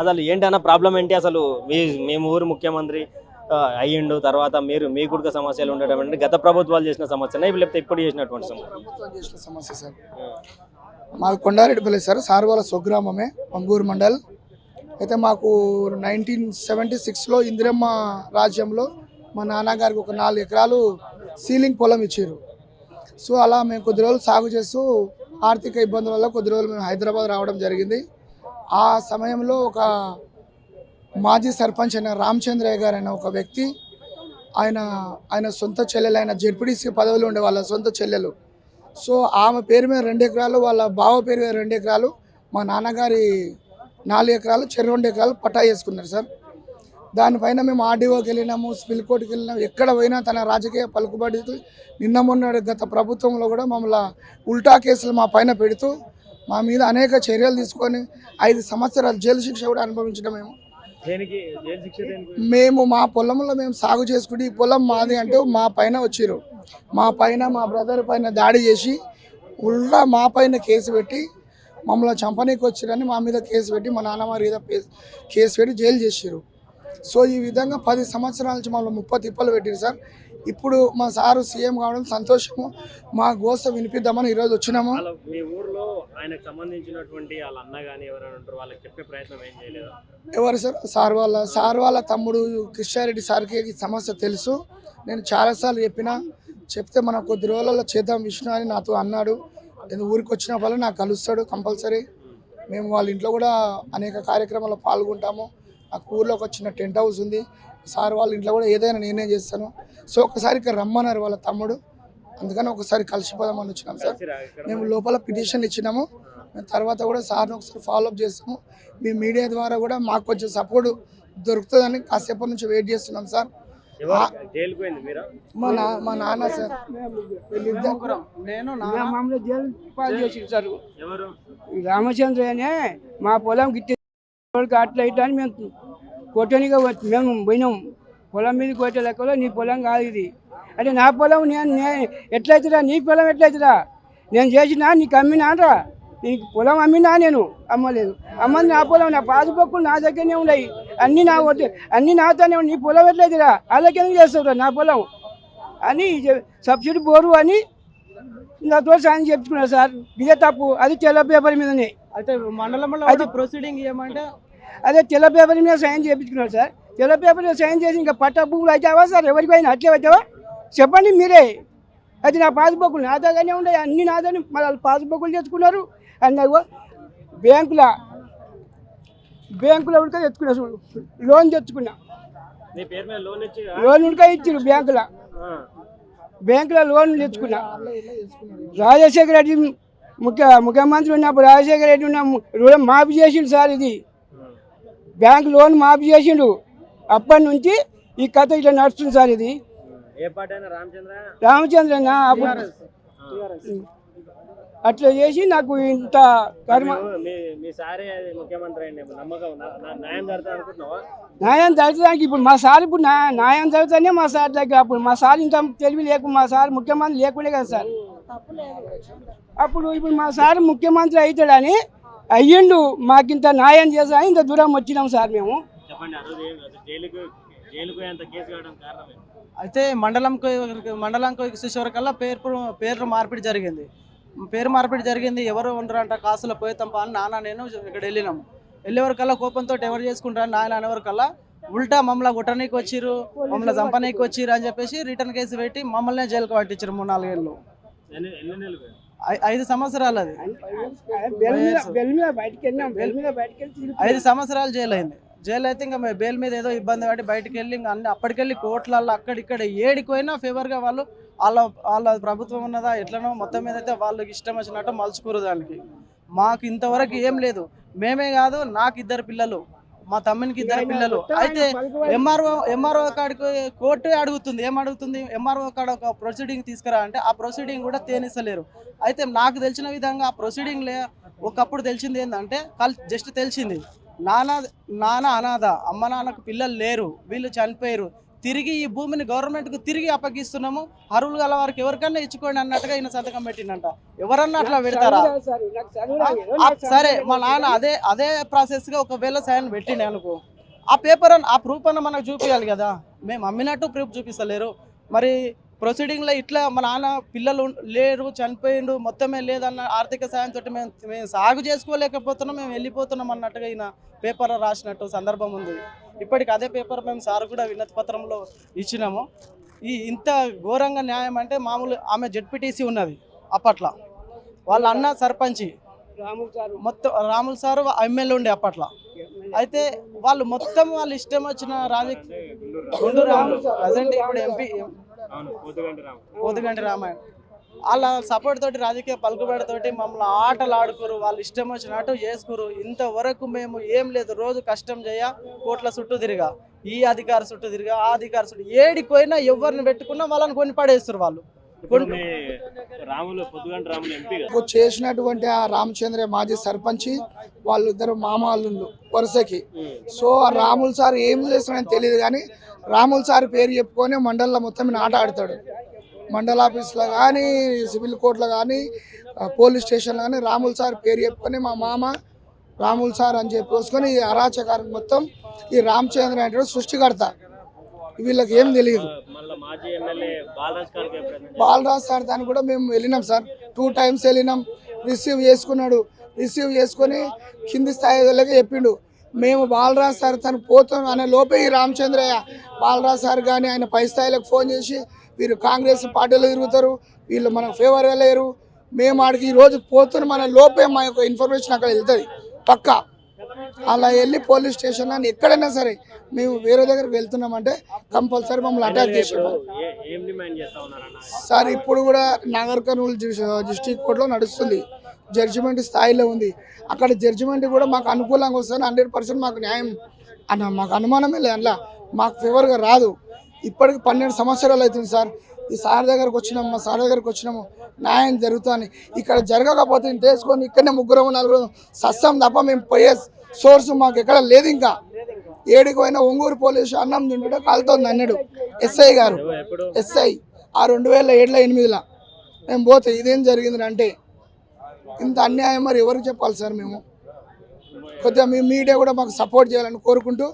అసలు ఏంటన్నా ప్రాబ్లం ఏంటి అసలు? మీ మీ ఊరు ముఖ్యమంత్రి అయ్యిండు తర్వాత మీరు మీ కూడా సమస్యలు ఉండడం అంటే గత ప్రభుత్వాలు చేసిన సమస్యనే? లేకపోతే ఇప్పుడు చేసినటువంటి సమస్య సమస్య సార్. మాకు కొండారెడ్డిపల్లి సార్ సార్ వాళ్ళ స్వగ్రామమే మంగూరు మండల్. అయితే మాకు నైన్టీన్ సెవెంటీ సిక్స్లో ఇందిరమ్మ రాజ్యంలో మా నాన్నగారికి ఒక నాలుగు ఎకరాలు సీలింగ్ పొలం ఇచ్చారు. సో అలా మేము కొద్ది రోజులు సాగు చేస్తూ ఆర్థిక ఇబ్బందుల వల్ల కొద్ది రోజులు మేము హైదరాబాద్ రావడం జరిగింది. ఆ సమయంలో ఒక మాజీ సర్పంచ్ అయిన రామచంద్రయ్య గారు అనే ఒక వ్యక్తి ఆయన ఆయన సొంత చెల్లెలు ఆయన జెడ్పీటీసీ పదవిలో ఉండే వాళ్ళ సొంత చెల్లెలు. సో ఆమె పేరు మీద రెండు ఎకరాలు వాళ్ళ బావ పేరు మీద రెండు ఎకరాలు మా నాన్నగారి నాలుగు ఎకరాలు చెరు రెండు ఎకరాలు పట్టా చేసుకున్నారు సార్. దానిపైన మేము ఆర్డీఓకి వెళ్ళినాము స్పిల్ కోర్టుకి వెళ్ళినాము ఎక్కడ పోయినా తన రాజకీయ పలుకుబడితో నిన్న మొన్న గత ప్రభుత్వంలో కూడా మమ్మల్ని ఉల్టా కేసులు మా పైన పెడుతూ మా మీద అనేక చర్యలు తీసుకొని ఐదు సంవత్సరాలు జైలు శిక్ష కూడా అనుభవించడం మేము. మేము మా పొలంలో మేము సాగు చేసుకుంటే ఈ పొలం మాది అంటూ మా పైన వచ్చిర్రు. మా పైన మా బ్రదర్ పైన దాడి చేసి ఉల్టా మా పైన కేసు పెట్టి మమ్మల్ని చంపనీకి వచ్చిరని మా మీద కేసు పెట్టి మా నాన్నమ్మ మీద కేసు పెట్టి జైలు చేసిర్రు. సో ఈ విధంగా పది సంవత్సరాల నుంచి మమ్మల్ని ముప్పై తిప్పలు పెట్టిరు సార్. ఇప్పుడు మా సారు సీఎం కావడం సంతోషము. మా గోస వినిపిద్దామని ఈరోజు వచ్చినాము. వాళ్ళ మీ ఊర్లో ఆయనకు సంబంధించినటువంటి వాళ్ళ అన్న కానీ ఎవరైనా ఉంటారు వాళ్ళకి చెప్పే ప్రయత్నం ఏం చేయలేదు? ఎవరు సార్? సార్ వాళ్ళ సార్ వాళ్ళ తమ్ముడు కృష్ణారెడ్డి సార్కి ఈ సమస్య తెలుసు. నేను చాలాసార్లు చెప్పిన చెప్తే మనం కొద్ది రోజులలో చేద్దాం విష్ణు అని నాతో అన్నాడు. నేను ఊరికి వచ్చినప్పుడు నాకు కలుస్తాడు కంపల్సరీ. మేము వాళ్ళ ఇంట్లో కూడా అనేక కార్యక్రమాల్లో పాల్గొంటాము. నాకు ఊర్లో ఒక చిన్న టెంట్ హౌస్ ఉంది. సార్ వాళ్ళ ఇంట్లో కూడా ఏదైనా నేనే చేస్తాను. సో ఒకసారి ఇక్కడ రమ్మన్నారు వాళ్ళ తమ్ముడు. అందుకని ఒకసారి కలిసిపోదామని వచ్చినాం సార్. మేము లోపల పిటిషన్ ఇచ్చినాము. మేము తర్వాత కూడా సార్ని ఒకసారి ఫాలోఅప్ చేస్తాము. మీ మీడియా ద్వారా కూడా మాకు కొంచెం సపోర్ట్ దొరుకుతుందని కాసేపటి నుంచి వెయిట్ చేస్తున్నాం సార్. మా నా మా నాన్న సార్. నేను జైలు చేసి సార్. ఎవరు? ఈ రామచంద్ర అనే మా పొలం గిట్టి అట్లా ఇట్లా అని మేము కొట్టనిగా వచ్చి మేము పోయినాం. పొలం మీద కొట్టే లెక్కలో నీ పొలం కాదు ఇది. అంటే నా పొలం నేను ఎట్లయితుందా? నీ పొలం ఎట్లయితుందా? నేను చేసినా నీకు అమ్మినా రా నీకు పొలం అమ్మినా నేను? అమ్మలేదు. అమ్మది నా పొలం నా పాదుపక్కులు నా దగ్గరనే ఉన్నాయి. అన్నీ నా అన్నీ నాతోనే. నీ పొలం వాళ్ళకి ఎందుకు చేస్తావురా నా పొలం? అని సబ్సిడీ బోరు అని నాతో సాయం చెప్పుకున్నారు సార్. ఇదే తప్పు. అది తెల్ల పేపర్ మీదనే. అయితే మండలంలో అది- ప్రొసీడింగ్ ఏమంటే అదే తెల్ల పేపర్ మీద సైన్ చేయించుకున్నారు సార్. తెల్ల పేపర్ మీద సైన్ చేసి ఇంకా పట్ట భూములు అవుతావా సార్? ఎవరికి అయినా అట్లే అవుతావా చెప్పండి మీరే. అది నా పాస్బుక్లు నా దగ్గరనే ఉన్నాయి. అన్ని నా దగ్గర మరి వాళ్ళు పాస్బుక్లు తెచ్చుకున్నారు. అన్నారు బ్యాంకుల బ్యాంకులో ఉడక తెచ్చుకున్నా చూడు. లోన్ తెచ్చుకున్నా. లోన్ ఉడక ఇచ్చారు బ్యాంకుల. బ్యాంకులో లోన్ తెచ్చుకున్నా. రాజశేఖర రెడ్డి ముఖ్య ముఖ్యమంత్రి ఉన్నప్పుడు రాజశేఖర రెడ్డి ఉన్న రుణం మాఫీ చేసిండు సార్ ఇది. బ్యాంక్ లోన్ మాఫీ చేసిండు. అప్పటి నుంచి ఈ కథ ఇట్లా నడుస్తుంది సార్ ఇది. రామచంద్రన్న అప్పుడు అట్లా చేసి నాకు ఇంత కర్మ మీరు- మీ మీ సారే అది ముఖ్యమంత్రి అయింది నమ్మకం నా- నా- న్యాయం జరుగుతానికి ఇప్పుడు మా సార్ ఇప్పుడు న్యా- న్యాయం జరుగుతానే మా సార్ దగ్గర. అప్పుడు మా సార్ ఇంత తెలివి లేకు మా సార్ ముఖ్యమంత్రి లేకుండే కదా సార్. అప్పుడు ఇప్పుడు మా సార్ ముఖ్యమంత్రి అవుతాడని అయ్యిండు మాకింత న్యాయం చేసా ఇంత దూరం వచ్చినాం సార్ మేము? అయితే మండలంకు మండలంకు వచ్చేసరికల్లా పేరు పేరు మార్పిడి జరిగింది. పేరు మార్పిడి జరిగింది ఎవరు ఉండరు అంట కాసులో పోయి తప్ప అని నాన్న నేను ఇక్కడ వెళ్ళినాం. వెళ్ళే వరకల్లా కోపంతో ఎవరు చేసుకుంటారు నాయన అనే వరకల్లా ఉల్టా మమ్మల్ని గుట్టనీకి వచ్చిర్రు మమ్మల్ని చంపనీకి వచ్చిర్రు అని చెప్పేసి రిటర్న్ కేసు పెట్టి మమ్మల్ని జైలుకు పట్టించారు మూడు నాలుగేళ్ళు. ఐదు సంవత్సరాలు అది. ఐదు సంవత్సరాలు. జైలు అయింది జైలు అయితే ఇంకా బెయిల్ మీద ఏదో ఇబ్బంది పడి బయటకు వెళ్ళి ఇంకా అన్ని అప్పటికెళ్ళి కోర్టులలో అక్కడిక్కడ ఏడికి పోయినా ఫేవర్గా వాళ్ళు వాళ్ళ వాళ్ళ ప్రభుత్వం ఉన్నదా ఎట్లనో మొత్తం మీద అయితే వాళ్ళకి ఇష్టం వచ్చినట్టు మలుచుకోరు దానికి. మాకు ఇంతవరకు ఏం లేదు. మేమే కాదు నాకు ఇద్దరు పిల్లలు. మా తమ్మునికి ఇద్దరు పిల్లలు. అయితే ఎంఆర్ఓ ఎంఆర్ఓ కాడికి కోర్టు అడుగుతుంది. ఏం అడుగుతుంది ఎంఆర్ఓ కాడ ఒక ప్రొసీడింగ్ తీసుకురా అంటే ఆ ప్రొసీడింగ్ కూడా తేనిస్తలేరు. అయితే నాకు తెలిసిన విధంగా ఆ ప్రొసీడింగ్ లే ఒకప్పుడు తెలిసింది ఏంటంటే జస్ట్ తెలిసింది. నాన్న నాన్న అనాథ అమ్మ నాన్నకు పిల్లలు లేరు. వీళ్ళు చనిపోయారు. తిరిగి ఈ భూమిని గవర్నమెంట్కు తిరిగి అప్పగిస్తున్నాము. అరువులు గల వారికి ఎవరికన్నా ఇచ్చుకోండి అన్నట్టుగా ఈయన సంతకం పెట్టిండంట. ఎవరన్నా అట్లా పెడతారా? సరే మా నాన్న అదే అదే ప్రాసెస్గా ఒకవేళ సైన్ పెట్టిండే అనుకో. ఆ పేపర్ ఆ ప్రూఫ్ అన్న మనకు చూపించాలి కదా. మేము అమ్మినట్టు ప్రూఫ్ చూపిస్తలేరు. మరి ప్రొసీడింగ్లో ఇట్లా మా నాన్న పిల్లలు లేరు చనిపోయిండు మొత్తమే లేదన్న ఆర్థిక సాయంతో మేము మేము సాగు చేసుకోలేకపోతున్నాం మేము వెళ్ళిపోతున్నాం అన్నట్టుగా ఈయన పేపర్ రాసినట్టు సందర్భం ఉంది. ఇప్పటికి అదే పేపర్ మేము సార్ కూడా వినతి పత్రంలో ఇచ్చినాము. ఈ ఇంత ఘోరంగా న్యాయం అంటే మామూలు ఆమె జెడ్పీటీసీ ఉన్నది అప్పట్లో. వాళ్ళ అన్న సర్పంచి. మొత్తం రాములు సారు ఎమ్మెల్యే ఉండే అప్పట్లో. అయితే వాళ్ళు మొత్తం వాళ్ళు ఇష్టం వచ్చిన రాజకీయ రాములు ప్రజెంట్ ఇప్పుడు ఎంపీ పోతుగంటి రామాయణ. వాళ్ళ సపోర్ట్ తోటి రాజకీయ పలుకుబడితోటి మమ్మల్ని ఆటలు ఆడుకోరు వాళ్ళు ఇష్టం వచ్చినట్టు చేసుకోరు. ఇంతవరకు మేము ఏం లేదు రోజు కష్టం చేయ కోట్ల చుట్టూ తిరిగా. ఈ అధికార చుట్టూ తిరిగా ఆ అధికార చుట్టూ. ఏడికి పోయినా ఎవరిని పెట్టుకున్నా వాళ్ళని కొని పడేస్తారు వాళ్ళు. కొన్ని రాములు పొద్దుగంట రాములు ఎంపీ నాకు చేసినటువంటి ఆ రామచంద్ర మాజీ సర్పంచి వాళ్ళిద్దరు మామాళ్ళు వరుసకి. సో ఆ రాముల్ సార్ ఏం చేస్తున్నాడని తెలియదు కానీ రాముల్ సార్ పేరు చెప్పుకొని మండలంలో మొత్తం ఆట ఆడతాడు. మండల ఆఫీస్లో కానీ సివిల్ కోర్టులో కానీ పోలీస్ స్టేషన్లో కానీ రాముల్ సార్ పేరు చెప్పుకొని మా మామ రాముల్ సార్ అని చెప్పేసుకొని ఈ అరాచకారం మొత్తం ఈ రామచంద్ర అంటే సృష్టికర్త. వీళ్ళకి ఏం తెలియదు. బాలరాజ్ సార్ దాన్ని కూడా మేము వెళ్ళినాం సార్. టూ టైమ్స్ వెళ్ళినాం. రిసీవ్ చేసుకున్నాడు. రిసీవ్ చేసుకొని కింది స్థాయి వాళ్ళకి చెప్పిండు. మేము బాలరాజ్ సార్ తను పోతాం అనే లోపే ఈ రామచంద్రయ్య బాలరాజ్ సార్ కానీ ఆయన పై స్థాయిలకు ఫోన్ చేసి వీరు కాంగ్రెస్ పార్టీలో తిరుగుతారు. వీళ్ళు మనకు ఫేవర్గా లేరు మేము ఆడికి ఈ రోజు పోతున్నాం అనే లోపే మా యొక్క ఇన్ఫర్మేషన్ అక్కడ వెళ్తుంది. పక్కా. అలా వెళ్ళి పోలీస్ స్టేషన్ అని ఎక్కడైనా సరే మేము వేరే దగ్గరికి వెళ్తున్నామంటే కంపల్సరీ మమ్మల్ని అటాక్ ఉన్నారన్న సార్ ఇప్పుడు కూడా నాగర్ కర్నూలు డిస్ట్రిక్ట్ కోర్టులో నడుస్తుంది. జడ్జిమెంట్ స్థాయిలో ఉంది. అక్కడ జడ్జిమెంట్ కూడా మాకు అనుకూలంగా వస్తుంది. హండ్రెడ్ పర్సెంట్ మాకు న్యాయం అన్న మాకు అనుమానమే లేదు అందులో మాకు ఫేవర్గా రాదు. ఇప్పటికి పన్నెండు సంవత్సరాలు అవుతుంది సార్. ఈ సార్ దగ్గరకు వచ్చినాము మా సార్ దగ్గరకు వచ్చినాము. న్యాయం జరుగుతుంది. ఇక్కడ జరగకపోతే నేను వేసుకొని ఇక్కడనే ముగ్గురం నలుగురు సస్సం తప్ప మేము పోయే సోర్స్ మాకు ఎక్కడ లేదు ఇంకా. ఏడికి పోయినా ఒంగూరు పోలీసు అన్నం తింటుంటే కాలుతోంది అన్నాడు ఎస్ఐ గారు ఎస్ఐ ఆ రెండు వేల ఏడులో ఎనిమిదిలో. మేము పోతే ఇదేం జరిగింది అంటే ఇంత అన్యాయం మరి ఎవరికి చెప్పాలి సార్ మేము? కొద్దిగా మీ మీడియా కూడా మాకు సపోర్ట్ చేయాలని కోరుకుంటూ